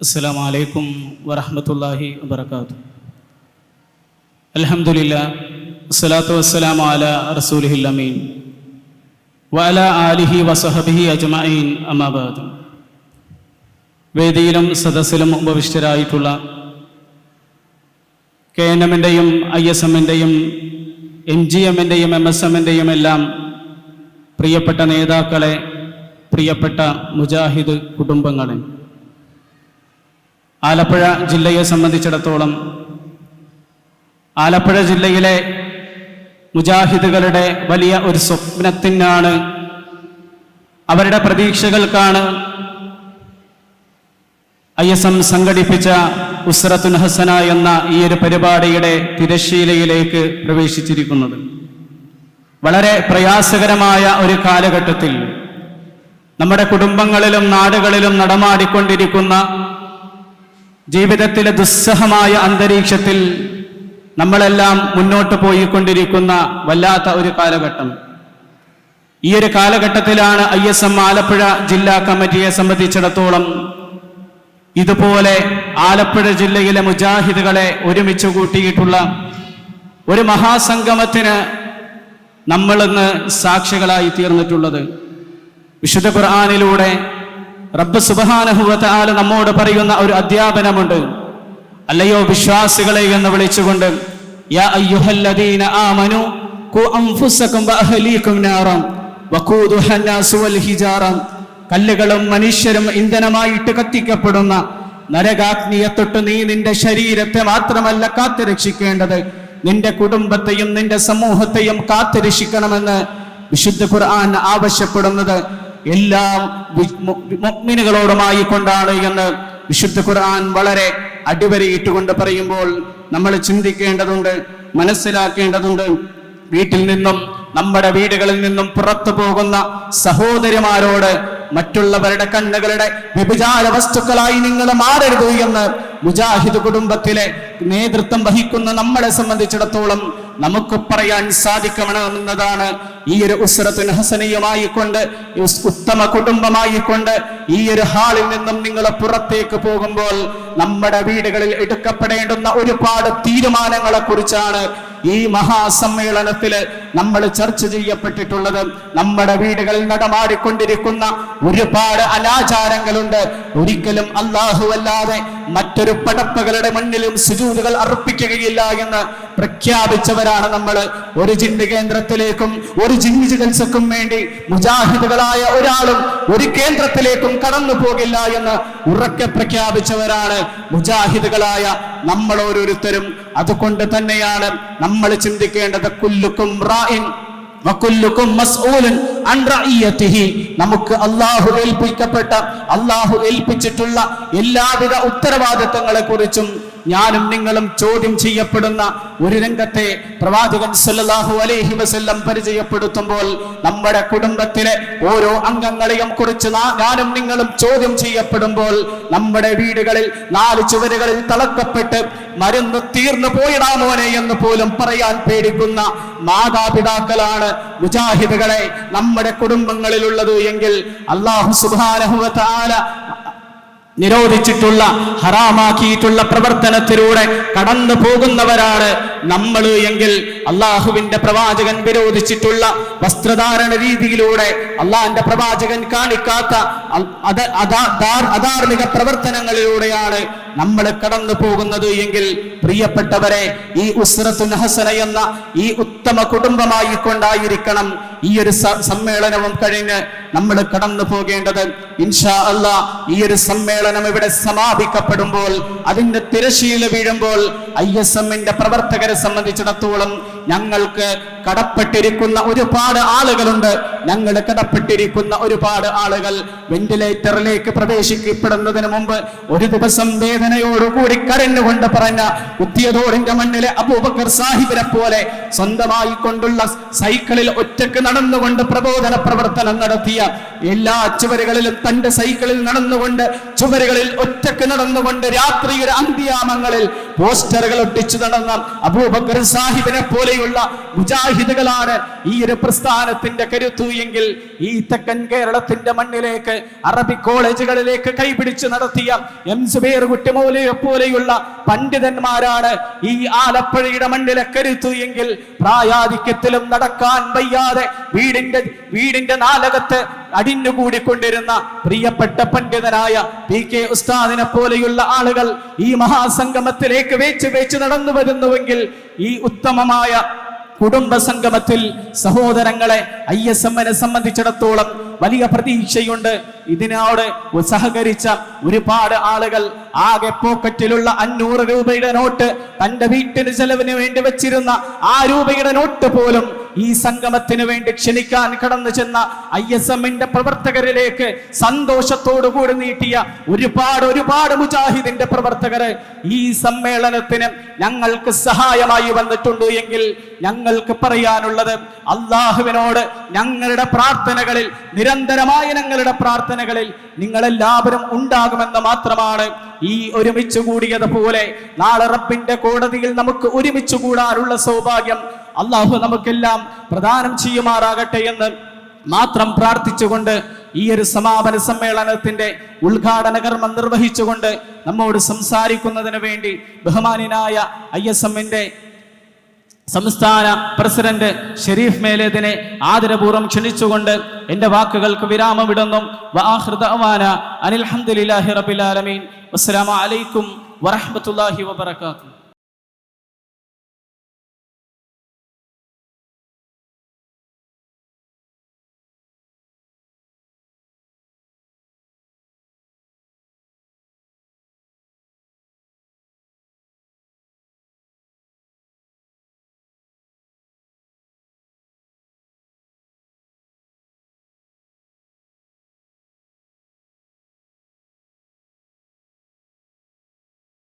السلام عليكم ورحمة الله وبركاته الحمد لله والصلاة والسلام على رسوله الأمين وعلى آله وصحبه أجمعين أما بعد വേദിയിലും സദസ്സിലും ഉപവിഷ്ടരായിട്ടുള്ള കെ എൻ എമ്മിൻ്റെയും ഐ എസ് എമ്മിൻ്റെയും എം ജി എമ്മിൻ്റെയും എം എസ് എമ്മിൻ്റെയും എല്ലാം പ്രിയപ്പെട്ട നേതാക്കളെ പ്രിയപ്പെട്ട മുജാഹിദ് കുടുംബങ്ങളെ ആലപ്പുഴ ജില്ലയെ സംബന്ധിച്ചിടത്തോളം ആലപ്പുഴ ജില്ലയിലെ മുജാഹിദുകളുടെ വലിയ ഒരു സ്വപ്നത്തിനാണ് അവരുടെ പ്രതീക്ഷകൾക്കാണ് ഐ എസ് എം സംഘടിപ്പിച്ച ഉസ്രത്തുൻ ഹസന എന്ന ഈ ഒരു പരിപാടിയുടെ തിരശീലയിലേക്ക് പ്രവേശിച്ചിരിക്കുന്നത്. വളരെ പ്രയാസകരമായ ഒരു കാലഘട്ടത്തിൽ നമ്മുടെ കുടുംബങ്ങളിലും നാടുകളിലും നടമാടിക്കൊണ്ടിരിക്കുന്ന ജീവിതത്തിലെ ദുസ്സഹമായ അന്തരീക്ഷത്തിൽ നമ്മളെല്ലാം മുന്നോട്ട് പോയിക്കൊണ്ടിരിക്കുന്ന വല്ലാത്ത ഒരു കാലഘട്ടം. ഈ ഒരു കാലഘട്ടത്തിലാണ് ഐ എസ് എം ആലപ്പുഴ ജില്ലാ കമ്മിറ്റിയെ സംബന്ധിച്ചിടത്തോളം ഇതുപോലെ ആലപ്പുഴ ജില്ലയിലെ മുജാഹിദുകളെ ഒരുമിച്ച് കൂട്ടിയിട്ടുള്ള ഒരു മഹാസംഗമത്തിന് നമ്മളിന്ന് സാക്ഷികളായി തീർന്നിട്ടുള്ളത്. വിശുദ്ധ ഖുർആാനിലൂടെ റബ്ബ് സുബാനഹുവത്ത് ആൽ നമ്മോട് പറയുന്ന ഒരു അധ്യാപനമുണ്ട്. അല്ലയോ വിശ്വാസികളെ എന്ന് വിളിച്ചുകൊണ്ട് യാ അയ്യുഹല്ലദീന കല്ലുകളും മനുഷ്യരും ഇന്ധനമായിട്ട് കത്തിക്കപ്പെടുന്ന നരകാഗ്നിയെ തൊട്ട് നീ നിന്റെ ശരീരത്തെ മാത്രമല്ല കാത്തുരക്ഷിക്കേണ്ടത്. നിന്റെ കുടുംബത്തെയും നിന്റെ സമൂഹത്തെയും കാത്തുരക്ഷിക്കണമെന്ന് വിശുദ്ധ ഖുർആൻ ആവശ്യപ്പെടുന്നത്. എല്ലാ മുഗ്മിനുകളോടുമായി കൊണ്ടാണ് എന്ന് വിശുദ്ധ ഖുർആൻ വളരെ അടിവരയിട്ടുകൊണ്ട് പറയുമ്പോൾ നമ്മൾ ചിന്തിക്കേണ്ടതുണ്ട് മനസ്സിലാക്കേണ്ടതുണ്ട്. വീട്ടിൽ നിന്നും നമ്മുടെ വീടുകളിൽ നിന്നും പുറത്തു പോകുന്ന സഹോദരിമാരോട് മറ്റുള്ളവരുടെ കണ്ണുകളുടെ വ്യഭിചാര വസ്തുക്കളായി നിങ്ങൾ മാറരുത് എന്ന് മുജാഹിദ് കുടുംബത്തിലെ നേതൃത്വം വഹിക്കുന്ന നമ്മളെ സംബന്ധിച്ചിടത്തോളം നമുക്ക് പറയാൻ സാധിക്കണമെന്നതാണ് ഈ ഒരു ഉസ്രത്തുൻ ഹസനീയമായി കൊണ്ട് ഉത്തമ കുടുംബമായി കൊണ്ട് ഈ ഒരു ഹാളിൽ നിന്നും നിങ്ങൾ പുറത്തേക്ക് പോകുമ്പോൾ നമ്മുടെ വീടുകളിൽ എടുക്കപ്പെടേണ്ടുന്ന ഒരുപാട് തീരുമാനങ്ങളെ കുറിച്ചാണ് ഈ മഹാസമ്മേളനത്തിൽ നമ്മൾ ചർച്ച ചെയ്യപ്പെട്ടിട്ടുള്ളത് നമ്മുടെ വീടുകളിൽ നടമാടിക്കൊണ്ടിരിക്കുന്ന ഒരുപാട് അനാചാരങ്ങളുണ്ട്. ഒരിക്കലും അല്ലാഹു അല്ലാതെ മറ്റൊരു പടപ്പകളുടെ മുന്നിലും സുജൂതുകൾ അർപ്പിക്കുകയില്ല എന്ന് പ്രഖ്യാപിച്ചവരാണ് നമ്മൾ ഒരു ജിന്ന് കേന്ദ്രത്തിലേക്കും ഒരു ജിന്ന് ചികിത്സക്കും വേണ്ടി മുജാഹിദുകളായ ഒരാളും ഒരു കേന്ദ്രത്തിലേക്കും കടന്നു പോകില്ല എന്ന് ഉറക്കെ പ്രഖ്യാപിച്ചവരാണ് മുജാഹിദുകളായ നമ്മൾ ഓരോരുത്തരും അതുകൊണ്ട് തന്നെയാണ് നമ്മൾ ചിന്തിക്കേണ്ടത് കുല്ലുക്കും റായിൻ നമുക്ക് അള്ളാഹു ഏൽപ്പിക്കപ്പെട്ട അള്ളാഹു ഏൽപ്പിച്ചിട്ടുള്ള എല്ലാവിധ ഉത്തരവാദിത്തങ്ങളെ കുറിച്ചും ഞാനും നിങ്ങളും ചോദ്യം ചെയ്യപ്പെടുന്ന ഒരു രംഗത്തെ പ്രവാചകൻ സല്ലല്ലാഹു അലൈഹി വസല്ലം പരിചയപ്പെടുത്തുമ്പോൾ നമ്മുടെ കുടുംബത്തിലെ ഓരോ അംഗങ്ങളെയും കുറിച്ച് ഞാനും നിങ്ങളും ചോദ്യം ചെയ്യപ്പെടുമ്പോൾ നമ്മുടെ വീടുകളിൽ നാല് ചുവരുകളിൽ തളക്കപ്പെട്ട് മരുന്ന് തീർന്നു പോയിടാമോനെ എന്ന് പോലും പറയാൻ പേടിക്കുന്ന മാതാപിതാക്കളാണ് മുജാഹിദുകളെ. നമ്മുടെ കുടുംബങ്ങളിലുള്ളത് എങ്കിൽ അള്ളാഹു സുബാനഹുവ താല നിരോധിച്ചിട്ടുള്ള ഹറാമാക്കിയിട്ടുള്ള പ്രവർത്തനത്തിലൂടെ കടന്നു പോകുന്നവരാണ് നമ്മൾ എങ്കിൽ അള്ളാഹുവിന്റെ പ്രവാചകൻ വിരോധിച്ചിട്ടുള്ള വസ്ത്രധാരണ രീതിയിലൂടെ അള്ളാഹിന്റെ പ്രവാചകൻ കാണിക്കാത്ത അധാർമിക പ്രവർത്തനങ്ങളിലൂടെയാണ് നമ്മൾ കടന്നു പോകുന്നത് എങ്കിൽ പ്രിയപ്പെട്ടവരെ ഈ ഉസ്രത്തുൻ ഹസന എന്ന ഈ ഉത്തമ കുടുംബമായി കൊണ്ടായിരിക്കണം ഈ ഒരു സമ്മേളനവും കഴിഞ്ഞ് നമ്മൾ കടന്നു പോകേണ്ടത്. ഇൻഷാ അല്ല ഈ ഒരു സമ്മേളനം ഇവിടെ സമാപിക്കപ്പെടുമ്പോൾ അതിന്റെ തിരശീല വീഴുമ്പോൾ ഐ എസ് എമ്മിന്റെ പ്രവർത്തകരെ സംബന്ധിച്ചിടത്തോളം ഞങ്ങൾക്ക് കടപ്പെട്ടിരിക്കുന്ന ഒരുപാട് ആളുകളുണ്ട്. ഞങ്ങൾ കടപ്പെട്ടിരിക്കുന്ന ഒരുപാട് ആളുകൾ വെന്റിലേറ്ററിലേക്ക് പ്രവേശിക്കപ്പെടുന്നതിന് മുമ്പ് ഒരു ദിവസം വേദനയോടുകൂടി കരഞ്ഞുകൊണ്ട് പറഞ്ഞ കുത്തിയതോടിന്റെ മണ്ണിലെ അബൂബക്കർ സാഹിബിനെ പോലെ സ്വന്തമായി കൊണ്ടുള്ള സൈക്കിളിൽ ഒറ്റയ്ക്ക് നടന്നുകൊണ്ട് പ്രബോധന പ്രവർത്തനം നടത്തിയ എല്ലാ ചുവരുകളിലും തന്റെ സൈക്കിളിൽ നടന്നുകൊണ്ട് ചുവരുകളിൽ ഒറ്റയ്ക്ക് നടന്നുകൊണ്ട് രാത്രിയുടെ അന്ത്യാമങ്ങളിൽ പോസ്റ്ററുകൾ ഒട്ടിച്ചു നടന്ന അബൂബക്കർ സാഹിബിനെ പോലെയുള്ള മുജാഹിദുകളാണ് ഈ ഒരു പ്രസ്ഥാനത്തിന്റെ കരുത്തു എങ്കിൽ ഈ തെക്കൻ കേരളത്തിന്റെ മണ്ണിലേക്ക് അറബി കോളേജുകളിലേക്ക് കൈപിടിച്ച് നടത്തിയ എം സുബേർ കുട്ടിമൗലയെ പോലെയുള്ള പണ്ഡിതന്മാരാണ് ഈ ആലപ്പുഴയുടെ മണ്ണിലെ കരുത്തു എങ്കിൽ പ്രായാധിക്യത്തിലും നടക്കാൻ വയ്യാതെ വീടിന്റെ വീടിന്റെ നാലകത്ത് അടിഞ്ഞുകൂടിക്കൊണ്ടിരുന്ന പ്രിയപ്പെട്ട പണ്ഡിതനായ പി കെ ഉസ്താദിനെ പോലെയുള്ള ആളുകൾ ഈ മഹാസംഗമത്തിലേക്ക് വേച്ച് വേച്ച് നടന്നു വരുന്നുവെങ്കിൽ ഈ ഉത്തമമായ കുടുംബ സംഗമത്തിൽ സഹോദരങ്ങളെ ഐ എസ് എമ്മിനെ സംബന്ധിച്ചിടത്തോളം വലിയ പ്രതീക്ഷയുണ്ട്. ഇതിനോട് സഹകരിച്ച ഒരുപാട് ആളുകൾ ആകെ പോക്കറ്റിലുള്ള അഞ്ഞൂറ് രൂപയുടെ നോട്ട് തന്റെ വീട്ടിന് ചെലവിന് വേണ്ടി വെച്ചിരുന്ന ആ രൂപയുടെ നോട്ട് പോലും ഈ സംഗമത്തിന് വേണ്ടി ക്ഷണിക്കാൻ കടന്നു ചെന്ന ഐ എസ് എമ്മിന്റെ പ്രവർത്തകരിലേക്ക് സന്തോഷത്തോടുകൂടി നീട്ടിയ ഒരുപാട് ഒരുപാട് മുജാഹിദിന്റെ പ്രവർത്തകര് ഈ സമ്മേളനത്തിന് ഞങ്ങൾക്ക് സഹായമായി വന്നിട്ടുണ്ട് എങ്കിൽ ഞങ്ങൾക്ക് പറയാനുള്ളത് അള്ളാഹുവിനോട് ഞങ്ങളുടെ പ്രാർത്ഥനകളിൽ നിരന്തരമായ ഞങ്ങളുടെ പ്രാർത്ഥനകളിൽ നിങ്ങളെല്ലാവരും ഉണ്ടാകുമെന്ന് മാത്രമാണ് ഈ ഒരുമിച്ച് കൂടിയത് പോലെ നാളെ റബ്ബിന്റെ കോടതിയിൽ നമുക്ക് ഒരുമിച്ച് കൂടാനുള്ള സൗഭാഗ്യം അള്ളാഹു നമുക്കെല്ലാം പ്രദാനം ചെയ്യുമാറാകട്ടെ എന്ന് മാത്രം പ്രാർത്ഥിച്ചുകൊണ്ട് ഈ ഒരു സമാപന സമ്മേളനത്തിന്റെ ഉദ്ഘാടന കർമ്മം നിർവഹിച്ചുകൊണ്ട് നമ്മോട് സംസാരിക്കുന്നതിന് വേണ്ടി ബഹുമാനായ ഐ എസ് എമ്മിന്റെ സംസ്ഥാന പ്രസിഡന്റ് ഷെരീഫ് മേലേദിനെ ആദരപൂർവം ക്ഷണിച്ചുകൊണ്ട് എന്റെ വാക്കുകൾക്ക് വിരാമമിടുന്നു. വആഖിറു അനിൽ ഹംദുലില്ലാഹി റബ്ബിൽ ആലമീൻ.